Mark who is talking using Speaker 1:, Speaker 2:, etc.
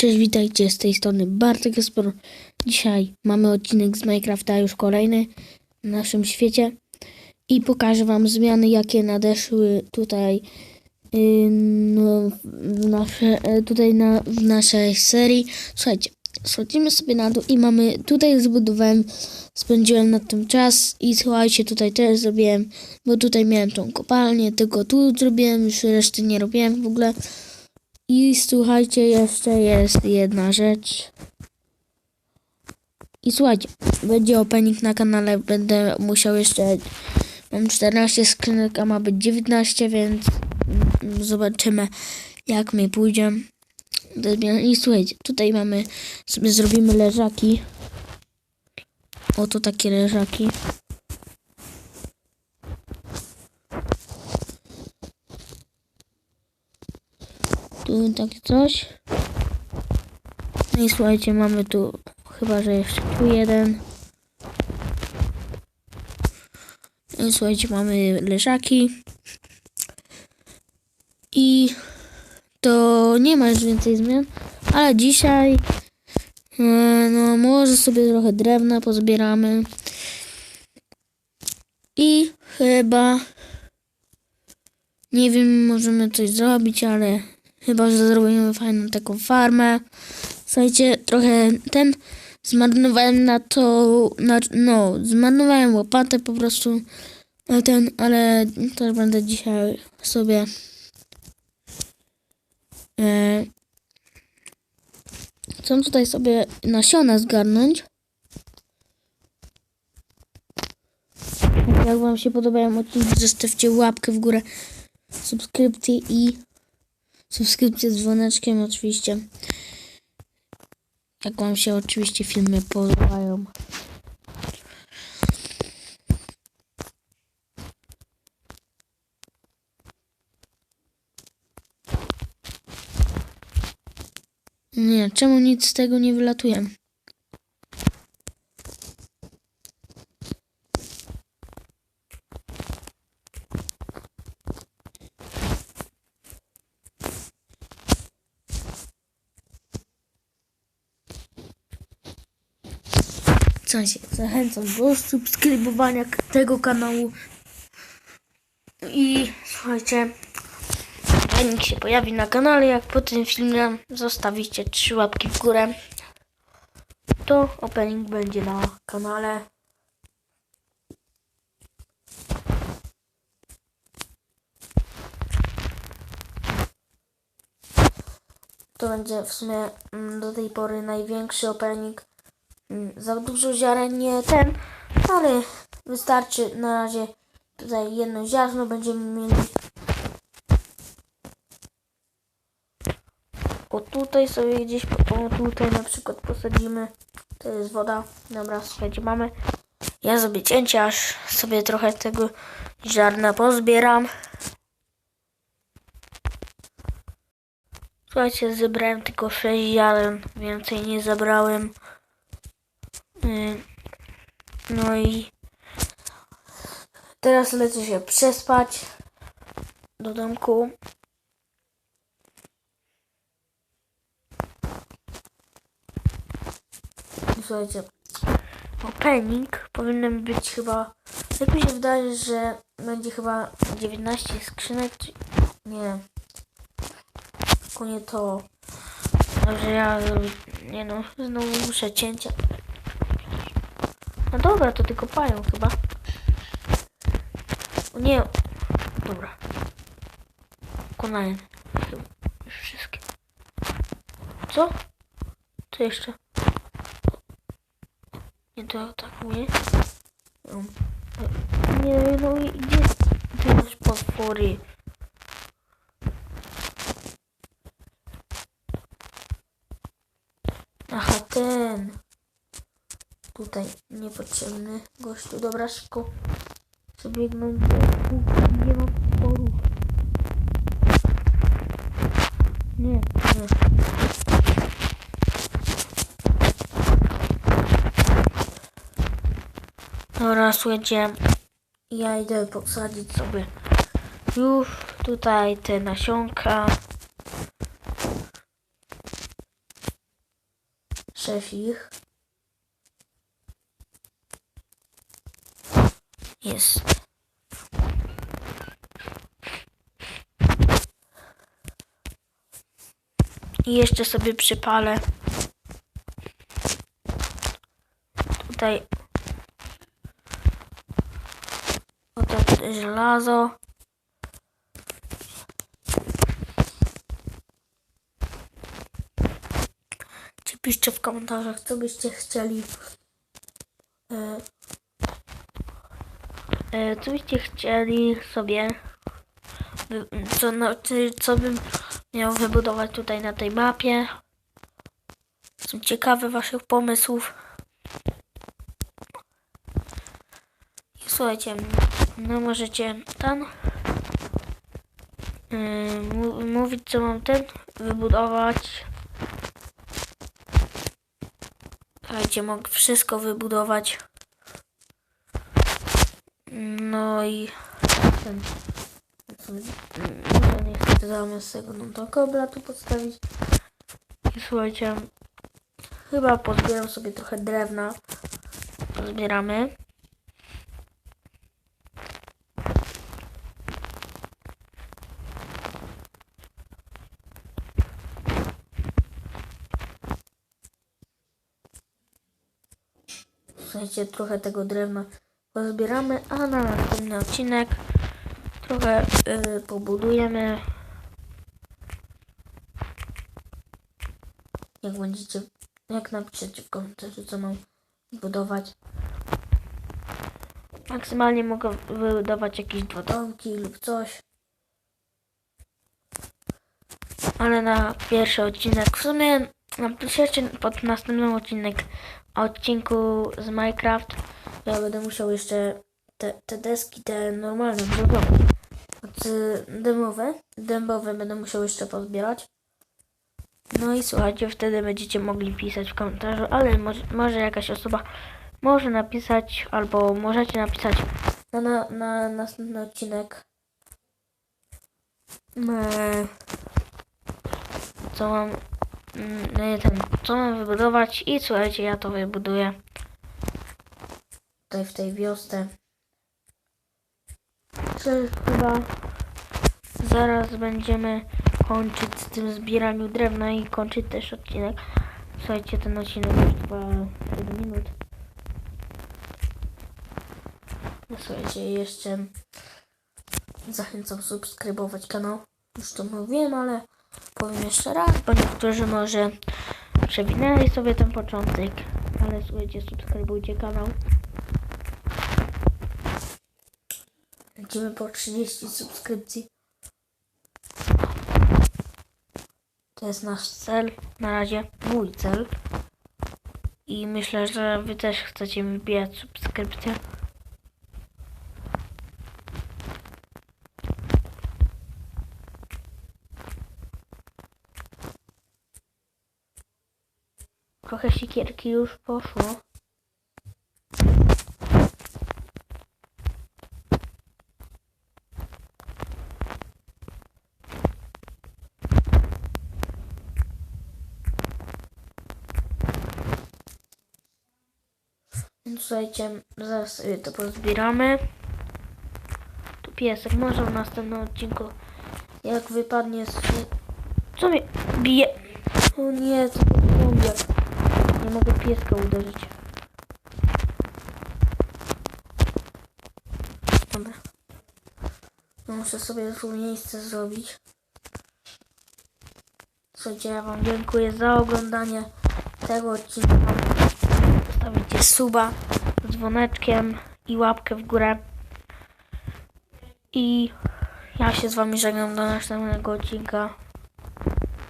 Speaker 1: Cześć, witajcie z tej strony Bartek Espor. Dzisiaj mamy odcinek z Minecrafta, już kolejny w naszym świecie i pokażę wam zmiany, jakie nadeszły tutaj yy, no, w nasze, e, tutaj na, w naszej serii. Słuchajcie, schodzimy sobie na dół i mamy, tutaj zbudowałem, spędziłem na tym czas i słuchajcie, tutaj też zrobiłem, bo tutaj miałem tą kopalnię, tylko tu zrobiłem, już reszty nie robiłem w ogóle. I słuchajcie, jeszcze jest jedna rzecz. I słuchajcie, będzie opening na kanale, będę musiał jeszcze... Mam 14 skrzynek, a ma być 19, więc zobaczymy jak mi pójdzie. I słuchajcie, tutaj mamy, sobie zrobimy leżaki. Oto takie leżaki. Tu takie coś. No i słuchajcie, mamy tu, chyba że jeszcze tu jeden. No i słuchajcie, mamy leżaki. I to nie ma już więcej zmian, ale dzisiaj e, no może sobie trochę drewna pozbieramy. I chyba nie wiem, możemy coś zrobić, ale Chyba, że zrobimy fajną taką farmę. Słuchajcie, trochę ten zmarnowałem na to, na, no, zmarnowałem łopatę po prostu ten, ale też będę dzisiaj sobie e, chcę tutaj sobie nasiona zgarnąć. Jak wam się podobają odcinki, zostawcie łapkę w górę, subskrypcję i subskrypcję z dzwoneczkiem oczywiście. Jak wam się oczywiście filmy podobają. Nie, czemu nic z tego nie wylatuje? Co się zachęcam do subskrybowania tego kanału. I słuchajcie, Opening się pojawi na kanale, jak po tym filmie zostawicie trzy łapki w górę. To opening będzie na kanale. To będzie w sumie mm, do tej pory największy opening. Mm, Za dużo ziaren nie ten, ale wystarczy na razie tutaj jedno ziarno będziemy mieli. O tutaj sobie gdzieś, o tutaj na przykład posadzimy. To jest woda. Dobra, słuchajcie, mamy. Ja zrobię cięcie, aż sobie trochę tego ziarna pozbieram. Słuchajcie, zebrałem tylko 6 ziaren, więcej nie zabrałem. Y, No i teraz lecę się przespać do domku. Słuchajcie, opening powinien być chyba, jak mi się wydaje, że będzie chyba 19 skrzynek, nie, tylko nie to. Dobrze, ja nie no, znowu muszę cięcia. No dobra, to tylko pają chyba. O nie. Dobra. Konałem. Już wszystkie. Co? Co jeszcze? Nie to tak mówię. Um, Nie no i gdzie ty masz potwory? Aha, ten tutaj niepotrzebny gościu. Dobra, szybko przebiegnąć do póki nie ma. Nie, nie. Dobra, słuchajcie, ja idę posadzić sobie już tutaj te nasionka. szefich. Jest. I jeszcze sobie przypalę. Tutaj. Oto żelazo. Czy piszcie w komentarzach, co byście chcieli. E, co byście chcieli sobie. Co, no, co bym miał wybudować tutaj na tej mapie. Są ciekawe waszych pomysłów. Słuchajcie, no możecie ten yy, mówić co mam ten wybudować. Słuchajcie, mogę wszystko wybudować. No i ten. Może nie chcę zamiast tego no to kobra tu postawić. I słuchajcie, chyba pozbieram sobie trochę drewna. Pozbieramy. Słuchajcie, trochę tego drewna pozbieramy, a na następny odcinek trochę y, pobudujemy. Jak będziecie, jak napiszecie w komentarzu, co mam budować. Maksymalnie mogę wybudować jakieś dwa domki lub coś. Ale na pierwszy odcinek, w sumie napiszecie pod następny odcinek odcinku z Minecraft. Ja będę musiał jeszcze te, te deski, te normalne, znaczy dymowe, dębowe będę musiał jeszcze pozbierać. No i słuchajcie, wtedy będziecie mogli pisać w komentarzu, ale może, może jakaś osoba może napisać, albo możecie napisać na, na, na następny odcinek. Eee, co mam, ten, co mam wybudować i słuchajcie, ja to wybuduję tutaj w tej wiosce. Czy chyba zaraz będziemy kończyć z tym zbieraniu drewna i kończyć też odcinek. Słuchajcie, ten odcinek już trwa 7 minut. No słuchajcie, jeszcze zachęcam subskrybować kanał. Już to mówiłem, ale powiem jeszcze raz, bo niektórzy może przewinęli sobie ten początek. Ale słuchajcie, subskrybujcie kanał. Lecimy po 30 subskrypcji. To jest nasz cel. Na razie mój cel. I myślę, że wy też chcecie mi wbijać subskrypcję. Trochę sikierki już poszło. Słuchajcie, zaraz sobie to pozbieramy. Tu piesek, może w następnym odcinku jak wypadnie z... Co mnie bije? O nie, to mogę pieska uderzyć. Dobra. No, Muszę sobie tu miejsce zrobić. Słuchajcie, ja wam dziękuję za oglądanie tego odcinka. Zostawicie suba z dzwoneczkiem i łapkę w górę. I ja się z wami żegnam do następnego odcinka.